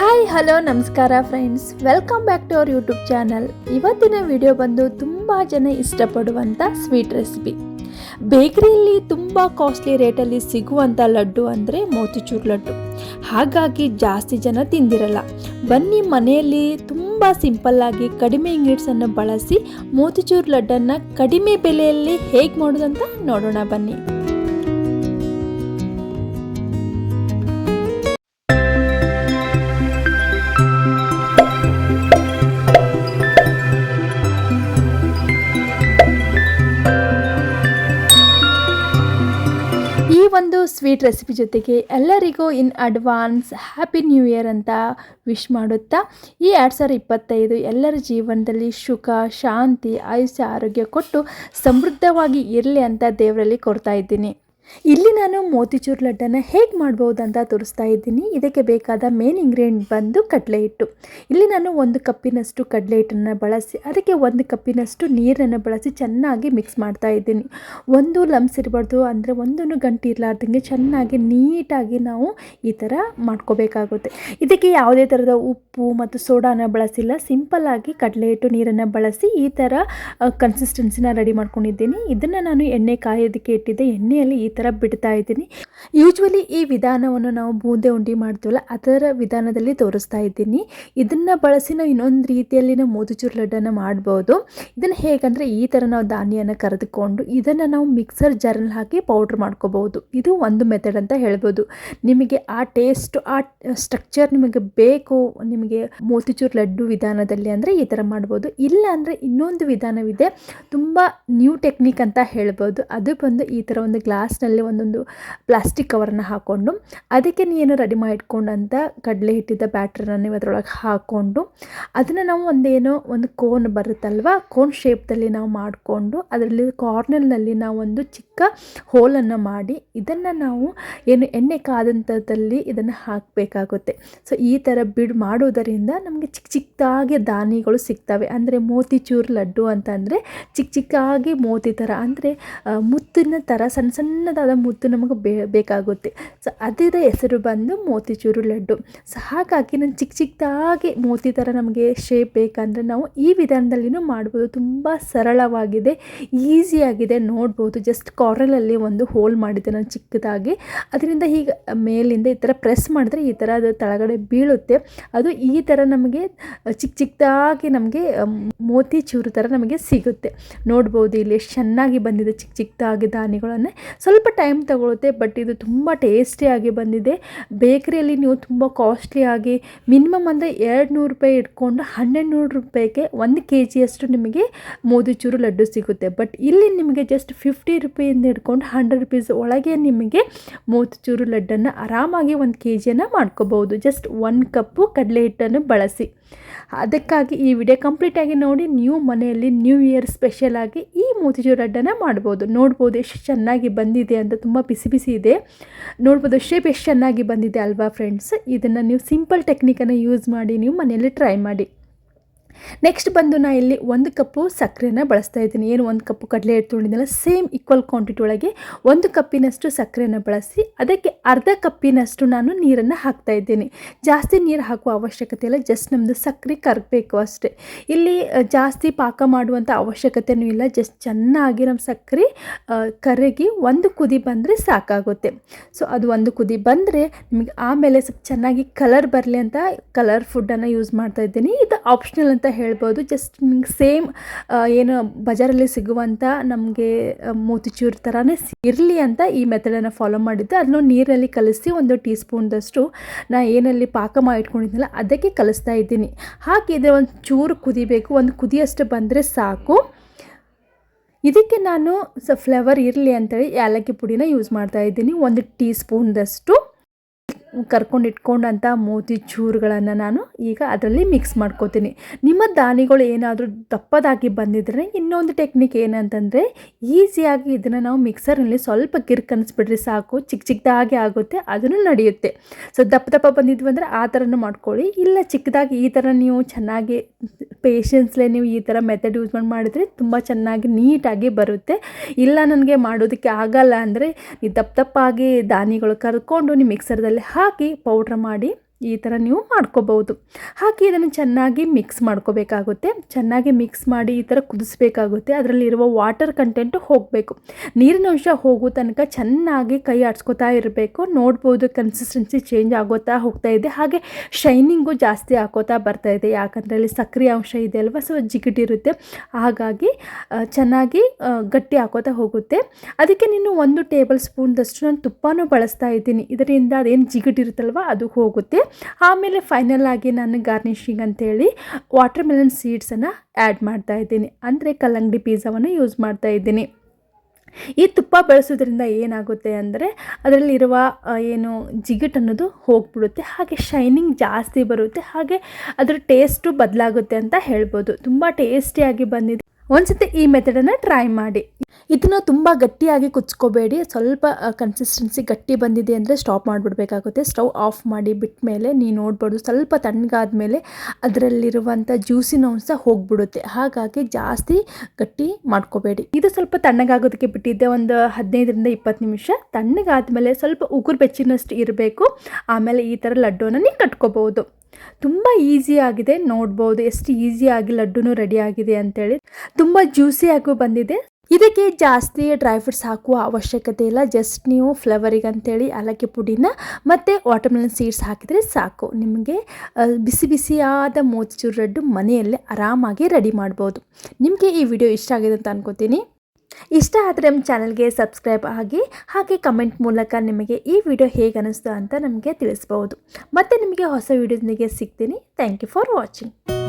Hi hello ನಮಸ್ಕಾರ friends welcome back to our YouTube channel ಇವತ್ತಿನ video ಬಂದು ತುಂಬ ಜನ ಇಷ್ಟಪಡುವಂಥ ಸ್ವೀಟ್ ರೆಸಿಪಿ ಬೇಕರಿಯಲ್ಲಿ ತುಂಬ ಕಾಸ್ಟ್ಲಿ ರೇಟಲ್ಲಿ ಸಿಗುವಂಥ ಲಡ್ಡು ಅಂದರೆ ಮೋತಿಚೂರ್ ಲಡ್ಡು. ಹಾಗಾಗಿ ಜಾಸ್ತಿ ಜನ ತಿಂದಿರಲ್ಲ. ಬನ್ನಿ ಮನೆಯಲ್ಲಿ ತುಂಬ ಸಿಂಪಲ್ಲಾಗಿ ಕಡಿಮೆ ಇಂಗ್ರೀಡ್ಸನ್ನು ಬಳಸಿ ಮೋತಿಚೂರ್ ಲಡ್ಡನ್ನು ಕಡಿಮೆ ಬೆಲೆಯಲ್ಲಿ ಹೇಗೆ ಮಾಡೋದಂತ ನೋಡೋಣ ಬನ್ನಿ. ಸ್ವೀಟ್ ರೆಸಿಪಿ ಜೊತೆಗೆ ಎಲ್ಲರಿಗೂ in advance happy new year ಅಂತ ವಿಶ್ ಮಾಡುತ್ತಾ, ಈ ಎರಡು ಸಾವಿರ ಇಪ್ಪತ್ತೈದು ಎಲ್ಲರ ಜೀವನದಲ್ಲಿ ಸುಖ, ಶಾಂತಿ, ಆಯುಷ್ಯ, ಆರೋಗ್ಯ ಕೊಟ್ಟು ಸಮೃದ್ಧವಾಗಿ ಇರಲಿ ಅಂತ ದೇವರಲ್ಲಿ ಕೊಡ್ತಾ ಇದ್ದೀನಿ. ಇಲ್ಲಿ ನಾನು ಮೋತಿಚೂರ್ ಲಡ್ಡನ್ನು ಹೇಗೆ ಮಾಡ್ಬೋದು ಅಂತ ತೋರಿಸ್ತಾ ಇದ್ದೀನಿ. ಇದಕ್ಕೆ ಬೇಕಾದ ಮೇನ್ ಇಂಗ್ರೀಡಿಯೆಂಟ್ ಬಂದು ಕಡಲೆ ಹಿಟ್ಟು ಇಲ್ಲಿ ನಾನು ಒಂದು ಕಪ್ಪಿನಷ್ಟು ಕಡಲೆ ಹಿಟ್ಟನ್ನು ಬಳಸಿ, ಅದಕ್ಕೆ ಒಂದು ಕಪ್ಪಿನಷ್ಟು ನೀರನ್ನು ಬಳಸಿ ಚೆನ್ನಾಗಿ ಮಿಕ್ಸ್ ಮಾಡ್ತಾ ಇದ್ದೀನಿ. ಒಂದು ಲಮ್ಸ್ ಇರಬಾರ್ದು, ಅಂದರೆ ಒಂದೊಂದು ಗಂಟೆ ಇರಲಾರ್ದಂಗೆ ಚೆನ್ನಾಗಿ ನೀಟಾಗಿ ನಾವು ಈ ಥರ ಮಾಡ್ಕೋಬೇಕಾಗುತ್ತೆ. ಇದಕ್ಕೆ ಯಾವುದೇ ಥರದ ಉಪ್ಪು ಮತ್ತು ಸೋಡಾನ ಬಳಸಿಲ್ಲ. ಸಿಂಪಲ್ಲಾಗಿ ಕಡಲೆ ಹಿಟ್ಟು ನೀರನ್ನು ಬಳಸಿ ಈ ಥರ ಕನ್ಸಿಸ್ಟೆನ್ಸಿನ ರೆಡಿ ಮಾಡ್ಕೊಂಡಿದ್ದೀನಿ. ಇದನ್ನು ನಾನು ಎಣ್ಣೆ ಕಾಯೋದಕ್ಕೆ ಇಟ್ಟಿದ್ದೆ. ಎಣ್ಣೆಯಲ್ಲಿ ಈ ಬಿಡ್ತಾ ಇದ್ದೀನಿ. ಯೂಶ್ವಲಿ ಈ ವಿಧಾನವನ್ನು ನಾವು ಬೂಂದೆ ಉಂಡೆ ಮಾಡ್ತೀವಲ್ಲ, ಅದರ ವಿಧಾನದಲ್ಲಿ ತೋರಿಸ್ತಾ ಇದ್ದೀನಿ. ಇದನ್ನು ಬಳಸಿ ನಾವು ಇನ್ನೊಂದು ರೀತಿಯಲ್ಲಿ ನಾವು ಮೋತಿಚೂರು ಲಡ್ಡನ್ನು ಮಾಡ್ಬೋದು. ಇದನ್ನು ಹೇಗಂದರೆ ಈ ಥರ ನಾವು ಧಾನ್ಯನ ಕರೆದುಕೊಂಡು ಇದನ್ನು ನಾವು ಮಿಕ್ಸರ್ ಜಾರಲ್ಲಿ ಹಾಕಿ ಪೌಡ್ರ್ ಮಾಡ್ಕೋಬೋದು ಇದು ಒಂದು ಮೆಥಡ್ ಅಂತ ಹೇಳ್ಬೋದು. ನಿಮಗೆ ಆ ಟೇಸ್ಟ್, ಆ ಸ್ಟ್ರಕ್ಚರ್ ನಿಮಗೆ ಬೇಕು, ನಿಮಗೆ ಮೋತಿಚೂರು ಲಡ್ಡು ವಿಧಾನದಲ್ಲಿ ಅಂದರೆ ಈ ಥರ ಮಾಡ್ಬೋದು. ಇಲ್ಲ ಅಂದರೆ ಇನ್ನೊಂದು ವಿಧಾನವಿದೆ, ತುಂಬ ನ್ಯೂ ಟೆಕ್ನಿಕ್ ಅಂತ ಹೇಳ್ಬೋದು. ಅದು ಬಂದು ಈ ಥರ ಒಂದು ಗ್ಲಾಸ್ನಲ್ಲಿ ಒಂದೊಂದು ಪ್ಲಾಸ್ಟಿಕ್ ಕವರನ್ನು ಹಾಕ್ಕೊಂಡು ಅದಕ್ಕೆ ನೀನು ರೆಡಿ ಮಾಡಿಟ್ಕೊಂಡಂಥ ಕಡಲೆ ಹಿಟ್ಟಿದ್ದ ಬ್ಯಾಟ್ರನ್ನ ನೀವು ಅದರೊಳಗೆ ಹಾಕ್ಕೊಂಡು ಅದನ್ನು ನಾವು ಒಂದೇನೋ ಒಂದು ಕೋನ್ ಬರುತ್ತಲ್ವ ಕೋನ್ ಶೇಪ್ದಲ್ಲಿ ನಾವು ಮಾಡಿಕೊಂಡು, ಅದರಲ್ಲಿ ಕಾರ್ನರ್ನಲ್ಲಿ ನಾವು ಒಂದು ಚಿಕ್ಕ ಹೋಲನ್ನು ಮಾಡಿ, ಇದನ್ನು ನಾವು ಏನು ಎಣ್ಣೆ ಕಾದಂಥದ್ದಲ್ಲಿ ಇದನ್ನು ಹಾಕಬೇಕಾಗುತ್ತೆ. ಸೊ ಈ ಥರ ಬಿಡ್ ಮಾಡೋದರಿಂದ ನಮಗೆ ಚಿಕ್ಕ ಚಿಕ್ಕದಾಗಿ ದಾನಿಗಳು ಸಿಗ್ತವೆ. ಅಂದರೆ ಮೋತಿಚೂರ್ ಲಡ್ಡು ಅಂತಂದರೆ ಚಿಕ್ಕ ಚಿಕ್ಕಾಗಿ ಮೋತಿ ಥರ ಅಂದರೆ ಮುತ್ತಿನ ಥರ ಸಣ್ಣ ಸಣ್ಣದಾದ ಮುದ್ದು ನಮಗೆ ಬೇ, ಬೇಕಾಗುತ್ತೆ. ಸೊ ಅದರ ಹೆಸರು ಬಂದು ಮೋತಿಚೂರು ಲಡ್ಡು. ಸೊ ಹಾಗಾಗಿ ನಾನು ಚಿಕ್ಕ ಚಿಕ್ಕದಾಗಿ ಮೋತಿ ಥರ ನಮಗೆ ಶೇಪ್ ಬೇಕಂದರೆ ನಾವು ಈ ವಿಧಾನದಲ್ಲಿನೂ ಮಾಡ್ಬೋದು. ತುಂಬ ಸರಳವಾಗಿದೆ ಈಸಿಯಾಗಿದೆ ನೋಡ್ಬೋದು. ಜಸ್ಟ್ ಕಾರ್ನರಲ್ಲಿ ಒಂದು ಹೋಲ್ ಮಾಡಿದ್ದೆ ನಾನು ಚಿಕ್ಕದಾಗಿ. ಅದರಿಂದ ಹೀಗೆ ಮೇಲಿಂದ ಈ ಥರ ಪ್ರೆಸ್ ಮಾಡಿದ್ರೆ ಈ ಥರ ಅದು ತಳಗಡೆ ಬೀಳುತ್ತೆ. ಅದು ಈ ಥರ ನಮಗೆ ಚಿಕ್ಕ ಚಿಕ್ಕದಾಗಿ ನಮಗೆ ಮೋತಿ ಚೂರು ಥರ ನಮಗೆ ಸಿಗುತ್ತೆ. ನೋಡ್ಬೋದು ಇಲ್ಲಿ ಎಷ್ಟು ಚೆನ್ನಾಗಿ ಬಂದಿದೆ ಚಿಕ್ಕ ಚಿಕ್ಕದಾಗಿ ದಾನಿಗಳನ್ನೇ ಸ್ವಲ್ಪ ಟೈಮ್ ತಗೊಳುತ್ತೆ ಬಟ್ ಇದು ತುಂಬ ಟೇಸ್ಟಿಯಾಗಿ ಬಂದಿದೆ. ಬೇಕ್ರಿಯಲ್ಲಿ ನೀವು ತುಂಬ ಕಾಸ್ಟ್ಲಿಯಾಗಿ ಮಿನಿಮಮ್ ಅಂದರೆ ಎರಡು ನೂರು ರೂಪಾಯಿ ಇಟ್ಕೊಂಡು ಹನ್ನೆರಡು ನೂರು ರೂಪಾಯಿಗೆ ಒಂದು ಕೆ ಜಿಯಷ್ಟು ನಿಮಗೆ ಮೋದಿಚೂರು ಲಡ್ಡು ಸಿಗುತ್ತೆ. ಬಟ್ ಇಲ್ಲಿ ನಿಮಗೆ ಜಸ್ಟ್ ಫಿಫ್ಟಿ ರುಪಿಯಿಂದ ಹಿಡ್ಕೊಂಡು ಹಂಡ್ರೆಡ್ ರುಪೀಸ್ ಒಳಗೆ ನಿಮಗೆ ಮೋತಿಚೂರು ಲಡ್ಡನ್ನು ಆರಾಮಾಗಿ ಒಂದು ಕೆ ಜಿಯನ್ನು ಮಾಡ್ಕೋಬೋದು ಜಸ್ಟ್ ಒಂದು ಕಪ್ಪು ಕಡಲೆ ಹಿಟ್ಟನ್ನು ಬಳಸಿ. ಅದಕ್ಕಾಗಿ ಈ ವಿಡಿಯೋ ಕಂಪ್ಲೀಟಾಗಿ ನೋಡಿ ನೀವು ಮನೆಯಲ್ಲಿ ನ್ಯೂ ಇಯರ್ ಸ್ಪೆಷಲಾಗಿ ಈ ಮೋತಿಚೂರು ಲಡ್ಡನ್ನು ಮಾಡ್ಬೋದು. ನೋಡ್ಬೋದು ಎಷ್ಟು ಚೆನ್ನಾಗಿ ಬಂದಿದೆ. ಅಂತ ತುಂಬ ಬಿಸಿ ಬಿಸಿ ಇದೆ. ನೋಡ್ಬೋದು ಶೇಪ್ ಎಷ್ಟು ಚೆನ್ನಾಗಿ ಬಂದಿದೆ ಅಲ್ವಾ ಫ್ರೆಂಡ್ಸ್ ಇದನ್ನು ನೀವು ಸಿಂಪಲ್ ಟೆಕ್ನಿಕನ್ನು ಯೂಸ್ ಮಾಡಿ, ನೀವು ಮನೆಯಲ್ಲಿ ಟ್ರೈ ಮಾಡಿ. ನೆಕ್ಸ್ಟ್ ಬಂದು ನಾ ಇಲ್ಲಿ ಒಂದು ಕಪ್ಪು ಸಕ್ಕರೆನ ಬಳಸ್ತಾ ಇದ್ದೀನಿ. ಏನು ಒಂದು ಕಪ್ಪು ಕಡಲೆ ಇಟ್ಕೊಂಡಿದ್ದೆಲ್ಲ ಸೇಮ್ ಈಕ್ವಲ್ ಕ್ವಾಂಟಿಟಿ ಒಳಗೆ ಒಂದು ಕಪ್ಪಿನಷ್ಟು ಸಕ್ಕರೆನ ಬಳಸಿ, ಅದಕ್ಕೆ ಅರ್ಧ ಕಪ್ಪಿನಷ್ಟು ನಾನು ನೀರನ್ನು ಹಾಕ್ತಾ ಇದ್ದೀನಿ. ಜಾಸ್ತಿ ನೀರು ಹಾಕುವ ಅವಶ್ಯಕತೆ ಇಲ್ಲ ಜಸ್ಟ್ ನಮ್ಮದು ಸಕ್ಕರೆ ಕರಗಬೇಕು ಅಷ್ಟೇ. ಇಲ್ಲಿ ಜಾಸ್ತಿ ಪಾಕ ಮಾಡುವಂಥ ಅವಶ್ಯಕತೆಯೂ ಇಲ್ಲ ಜಸ್ಟ್ ಚೆನ್ನಾಗಿ ನಮ್ಮ ಸಕ್ಕರೆ ಕರಗಿ ಒಂದು ಕುದಿ ಬಂದರೆ ಸಾಕಾಗುತ್ತೆ. ಸೊ ಅದು ಒಂದು ಕುದಿ ಬಂದರೆ ನಿಮಗೆ ಆಮೇಲೆ ಸ್ವಲ್ಪ ಚೆನ್ನಾಗಿ ಕಲರ್ ಬರಲಿ ಅಂತ ಕಲರ್ ಫುಡ್ಡನ್ನು ಯೂಸ್ ಮಾಡ್ತಾ ಇದ್ದೀನಿ. ಇದು ಆಪ್ಷನಲ್ ಅಂತ ಹೇಳ್ಬೋದು. ಜಸ್ಟ್ ನಿಮ್ಗೆ ಸೇಮ್ ಏನು ಬಜಾರಲ್ಲಿ ಸಿಗುವಂಥ ನಮಗೆ ಮೋತಿಚೂರ್ ಥರನೇ ಇರಲಿ ಅಂತ ಈ ಮೆಥಡನ್ನು ಫಾಲೋ ಮಾಡಿದ್ದೆ. ಅದನ್ನು ನೀರಲ್ಲಿ ಕಲಿಸಿ ಒಂದು ಟೀ ಸ್ಪೂನ್ದಷ್ಟು ನಾ ಏನಲ್ಲಿ ಪಾಕ ಮಾಡಿ ಇಟ್ಕೊಂಡಿದ್ನಲ್ಲ, ಅದಕ್ಕೆ ಕಲಿಸ್ತಾ ಇದ್ದೀನಿ. ಹಾಕಿದರೆ ಒಂದು ಚೂರು ಕುದಿಬೇಕು. ಒಂದು ಕುದಿಯಷ್ಟು ಬಂದರೆ ಸಾಕು. ಇದಕ್ಕೆ ನಾನು ಸ ಫ್ಲೇವರ್ ಇರಲಿ ಅಂತೇಳಿ ಏಲಕ್ಕಿ ಪುಡಿನ ಯೂಸ್ ಮಾಡ್ತಾ ಇದ್ದೀನಿ. ಒಂದು ಟೀ ಸ್ಪೂನ್ದಷ್ಟು ಕರ್ಕೊಂಡು ಇಟ್ಕೊಂಡಂಥ ಮೋತಿ ಚೂರುಗಳನ್ನು ನಾನು ಈಗ ಅದರಲ್ಲಿ ಮಿಕ್ಸ್ ಮಾಡ್ಕೋತೀನಿ. ನಿಮ್ಮ ದಾನಿಗಳು ಏನಾದರೂ ದಪ್ಪದಾಗಿ ಬಂದಿದ್ರೆ ಇನ್ನೊಂದು ಟೆಕ್ನಿಕ್ ಏನಂತಂದರೆ ಈಸಿಯಾಗಿ ಇದನ್ನು ನಾವು ಮಿಕ್ಸರ್ನಲ್ಲಿ ಸ್ವಲ್ಪ ಗಿರ್ಕ್ ಅನಿಸ್ಬಿಟ್ರೆ ಸಾಕು ಚಿಕ್ಕ ಚಿಕ್ಕದಾಗಿ ಆಗುತ್ತೆ, ಅದನ್ನು ನಡೆಯುತ್ತೆ. ಸೊ ದಪ್ಪ ದಪ್ಪ ಬಂದಿದ್ವಿ ಅಂದರೆ ಆ ಥರನೂ ಮಾಡ್ಕೊಳ್ಳಿ. ಇಲ್ಲ ಚಿಕ್ಕದಾಗಿ ಈ ಥರ ನೀವು ಚೆನ್ನಾಗಿ ಪೇಷನ್ಸ್ಲೇ ನೀವು ಈ ಥರ ಮೆಥಡ್ ಯೂಸ್ ಮಾಡಿ ಮಾಡಿದರೆ ತುಂಬ ಚೆನ್ನಾಗಿ ನೀಟಾಗಿ ಬರುತ್ತೆ. ಇಲ್ಲ ನನಗೆ ಮಾಡೋದಕ್ಕೆ ಆಗಲ್ಲ ಅಂದರೆ ನೀವು ದಪ್ಪ ದಪ್ಪಾಗಿ ದಾನಿಗಳು ಕರ್ಕೊಂಡು ನೀವು ಮಿಕ್ಸರ್ದಲ್ಲಿ ಪೌಡ್ರ್ ಮಾಡಿ ಈ ಥರ ನೀವು ಮಾಡ್ಕೋಬಹುದು ಹಾಕಿ ಇದನ್ನು ಚೆನ್ನಾಗಿ ಮಿಕ್ಸ್ ಮಾಡ್ಕೋಬೇಕಾಗುತ್ತೆ. ಚೆನ್ನಾಗಿ ಮಿಕ್ಸ್ ಮಾಡಿ ಈ ಥರ ಕುದಿಸ್ಬೇಕಾಗುತ್ತೆ. ಅದರಲ್ಲಿರುವ ವಾಟರ್ ಕಂಟೆಂಟು ಹೋಗಬೇಕು. ನೀರಿನ ಅಂಶ ಹೋಗೋ ತನಕ ಚೆನ್ನಾಗಿ ಕೈ ಆಡ್ಸ್ಕೊತಾ ಇರಬೇಕು. ನೋಡ್ಬೋದು ಕನ್ಸಿಸ್ಟೆನ್ಸಿ ಚೇಂಜ್ ಆಗೋತಾ ಹೋಗ್ತಾ ಇದೆ. ಹಾಗೆ ಶೈನಿಂಗು ಜಾಸ್ತಿ ಹಾಕೋತಾ ಬರ್ತಾ ಇದೆ. ಯಾಕಂದರೆ ಅಲ್ಲಿ ಸಕ್ಕರೆ ಅಂಶ ಇದೆ ಅಲ್ವಾ? ಸೊ ಜಿಗಿಟಿರುತ್ತೆ ಹಾಗಾಗಿ ಚೆನ್ನಾಗಿ ಗಟ್ಟಿ ಹಾಕೋತಾ ಹೋಗುತ್ತೆ. ಅದಕ್ಕೆ ನೀನು ಒಂದು ಟೇಬಲ್ ಸ್ಪೂನ್ದಷ್ಟು ನಾನು ತುಪ್ಪನೂ ಬಳಸ್ತಾ ಇದ್ದೀನಿ. ಇದರಿಂದ ಅದೇನು ಜಿಗಿಟಿರುತ್ತಲ್ವ ಅದು ಹೋಗುತ್ತೆ. ಆಮೇಲೆ ಫೈನಲ್ ಆಗಿ ನಾನು ಗಾರ್ನಿಷಿಂಗ್ ಅಂತೇಳಿ ವಾಟರ್ ಮೆಲನ್ ಸೀಡ್ಸನ್ನು ಆ್ಯಡ್ ಮಾಡ್ತಾ ಇದ್ದೀನಿ. ಅಂದರೆ ಕಲ್ಲಂಗಡಿ ಪಿಜ್ಜಾವನ್ನು ಯೂಸ್ ಮಾಡ್ತಾ ಇದ್ದೀನಿ. ಈ ತುಪ್ಪ ಬಳಸೋದ್ರಿಂದ ಏನಾಗುತ್ತೆ ಅಂದರೆ ಅದರಲ್ಲಿರುವ ಏನು ಜಿಗಿಟ್ ಅನ್ನೋದು ಹೋಗ್ಬಿಡುತ್ತೆ. ಹಾಗೆ ಶೈನಿಂಗ್ ಜಾಸ್ತಿ ಬರುತ್ತೆ. ಹಾಗೆ ಅದರ ಟೇಸ್ಟು ಬದಲಾಗುತ್ತೆ ಅಂತ ಹೇಳ್ಬೋದು. ತುಂಬ ಟೇಸ್ಟಿಯಾಗಿ ಬಂದಿದೆ. ಒಂದ್ಸತಿ ಈ ಮೆಥಡನ್ನು ಟ್ರೈ ಮಾಡಿ. ಇದನ್ನು ತುಂಬ ಗಟ್ಟಿಯಾಗಿ ಕುಚ್ಕೋಬೇಡಿ. ಸ್ವಲ್ಪ ಕನ್ಸಿಸ್ಟೆನ್ಸಿ ಗಟ್ಟಿ ಬಂದಿದೆ ಅಂದರೆ ಸ್ಟಾಪ್ ಮಾಡಿಬಿಡ್ಬೇಕಾಗುತ್ತೆ. ಸ್ಟವ್ ಆಫ್ ಮಾಡಿ ಬಿಟ್ಟ ಮೇಲೆ ನೀವು ನೋಡ್ಬೋದು, ಸ್ವಲ್ಪ ತಣ್ಣಗಾದ ಮೇಲೆ ಅದರಲ್ಲಿರುವಂಥ ಜ್ಯೂಸಿನ ಅಂಶ ಹೋಗ್ಬಿಡುತ್ತೆ. ಹಾಗಾಗಿ ಜಾಸ್ತಿ ಗಟ್ಟಿ ಮಾಡ್ಕೋಬೇಡಿ. ಇದು ಸ್ವಲ್ಪ ತಣ್ಣಗಾಗೋದಕ್ಕೆ ಬಿಟ್ಟಿದ್ದೆ, ಒಂದು ಹದಿನೈದರಿಂದ ಇಪ್ಪತ್ತು ನಿಮಿಷ. ತಣ್ಣಗಾದ ಮೇಲೆ ಸ್ವಲ್ಪ ಉಗುರು ಬೆಚ್ಚಿನಷ್ಟು ಇರಬೇಕು. ಆಮೇಲೆ ಈ ಥರ ಲಡ್ಡೂನ ನೀವು ಕಟ್ಕೋಬಹುದು ತುಂಬ ಈಸಿಯಾಗಿದೆ ನೋಡ್ಬೋದು, ಎಷ್ಟು ಈಸಿಯಾಗಿ ಲಡ್ಡೂ ರೆಡಿ ಆಗಿದೆ ಅಂತೇಳಿ. ತುಂಬ ಜ್ಯೂಸಿಯಾಗೂ ಬಂದಿದೆ. ಇದಕ್ಕೆ ಜಾಸ್ತಿ ಡ್ರೈ ಫ್ರೂಟ್ಸ್ ಹಾಕುವ ಅವಶ್ಯಕತೆ ಇಲ್ಲ. ಜಸ್ಟ್ ನೀವು ಫ್ಲೇವರಿಗೆ ಅಂತೇಳಿ ಏಲಕ್ಕಿ ಪುಡಿನ ಮತ್ತು ವಾಟರ್ಮೆಲನ್ ಸೀಡ್ಸ್ ಹಾಕಿದರೆ ಸಾಕು. ನಿಮಗೆ ಬಿಸಿ ಬಿಸಿಯಾದ ಮೋತಿಚೂರು ಲಡ್ಡು ಮನೆಯಲ್ಲೇ ಆರಾಮಾಗಿ ರೆಡಿ ಮಾಡ್ಬೋದು. ನಿಮಗೆ ಈ ವಿಡಿಯೋ ಇಷ್ಟ ಆಗಿದೆ ಅಂತ ಅನ್ಕೋತೀನಿ. ಇಷ್ಟ ಆದರೆ ನಮ್ಮ ಚಾನಲ್ಗೆ ಸಬ್ಸ್ಕ್ರೈಬ್ ಆಗಿ ಹಾಗೆ ಕಮೆಂಟ್ ಮೂಲಕ ನಿಮಗೆ ಈ ವಿಡಿಯೋ ಹೇಗೆ ಅನ್ನಿಸ್ತು ಅಂತ ನಮಗೆ ತಿಳಿಸ್ಬೋದು. ಮತ್ತು ನಿಮಗೆ ಹೊಸ ವಿಡಿಯೋದೊಂದಿಗೆ ಸಿಗ್ತೀನಿ. Thank you for watching